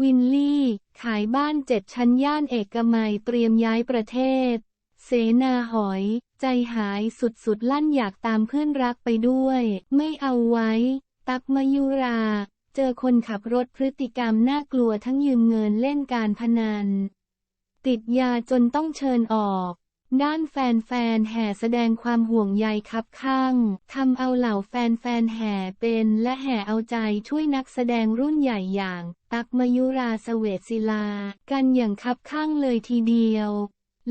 วินลี่ ขายบ้านเจ็ดชั้นย่านเอกมัยเตรียมย้ายประเทศ เสนาหอย ใจหายสุดๆ ลั่นอยากตามเพื่อนรักไปด้วย ไม่เอาไว้ ตักมายุรา เจอคนขับรถพฤติกรรมน่ากลัวทั้งยืมเงินเล่นการพนัน ติดยาจนต้องเชิญออก ด้านแฟนๆ แห่แสดงความห่วงใยคับข้างทำเอาเหล่าแฟนๆ แห่เป็นและแห่เอาใจช่วยนักแสดงรุ่นใหญ่อย่าง ตักมยุราเสเวตศิลา กันอย่างคับข้างเลยทีเดียว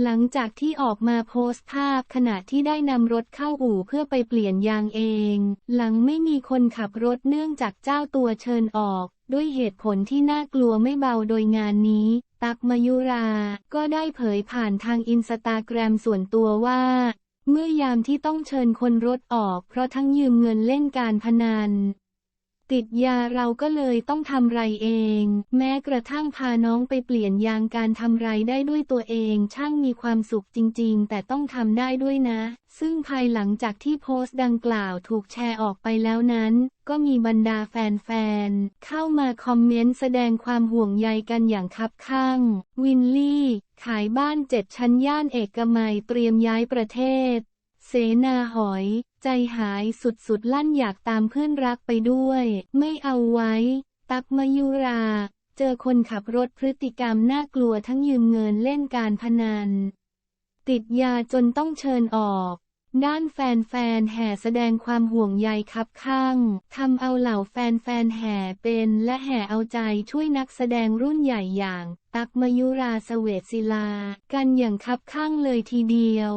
หลังจากที่ออกมาโพสต์ภาพขณะที่ได้นำรถเข้าอู่เพื่อไปเปลี่ยนยางเอง หลังไม่มีคนขับรถเนื่องจากเจ้าตัวเชิญออก ด้วยเหตุผลที่น่ากลัวไม่เบาโดยงานนี้ ตักมายุรา ก็ได้เผยผ่านทางอินสตาแกรมส่วนตัวว่า เมื่อยามที่ต้องเชิญคนรถออกเพราะทั้งยืมเงินเล่นการพนัน ติดยาเราก็เลยต้องทำไรเอง แม้กระทั่งพาน้องไปเปลี่ยนยางการทำไรได้ด้วยตัวเอง ช่างมีความสุขจริง ๆ แต่ต้องทำได้ด้วยนะ ซึ่งภายหลังจากที่โพสต์ดังกล่าวถูกแชร์ออกไปแล้วนั้น ก็มีบรรดาแฟนๆ เข้ามาคอมเมนต์แสดงความห่วงใยกันอย่างคับข้างวินลี่ ขายบ้านเจ็ดชั้นย่านเอกมัยเตรียมย้ายประเทศ เสนาหอย ใจหายสุดๆ ลั่นอยากตามเพื่อนรักไปด้วย ไม่เอาไว้ ตักมายุรา เจอคนขับรถพฤติกรรมน่ากลัวทั้งยืมเงินเล่นการพนัน ติดยาจนต้องเชิญออกด้านแฟนๆ แห่แสดงความห่วงใยครับข้าง ทำเอาเหล่าแฟนๆ แห่เป็นและแห่เอาใจช่วยนักแสดงรุ่นใหญ่อย่าง ตักมายุราสเวตศิลา กันอย่างคับข้างเลยทีเดียว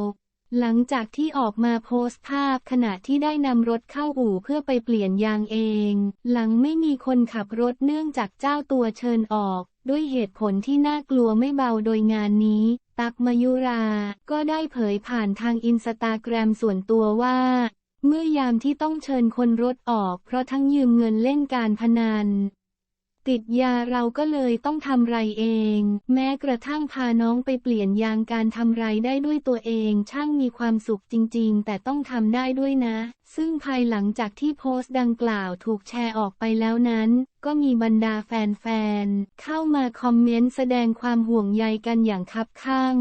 หลังจากที่ออกมาโพสต์ภาพขณะที่ได้นำรถเข้าอู่เพื่อไปเปลี่ยนยางเอง หลังไม่มีคนขับรถเนื่องจากเจ้าตัวเชิญออก ด้วยเหตุผลที่น่ากลัวไม่เบาโดยงานนี้ ตักมายุรา ก็ได้เผยผ่านทางอินสตาแกรมส่วนตัวว่า เมื่อยามที่ต้องเชิญคนรถออก เพราะทั้งยืมเงินเล่นการพนัน ติดยาเราก็เลยต้องทำไรเอง แม้กระทั่งพาน้องไปเปลี่ยนยางการทำไรได้ด้วยตัวเอง ช่างมีความสุขจริง ๆ แต่ต้องทำได้ด้วยนะ ซึ่งภายหลังจากที่โพสต์ดังกล่าวถูกแชร์ออกไปแล้วนั้น ก็มีบรรดาแฟนๆ เข้ามาคอมเมนต์แสดงความห่วงใยกันอย่างคับข้าง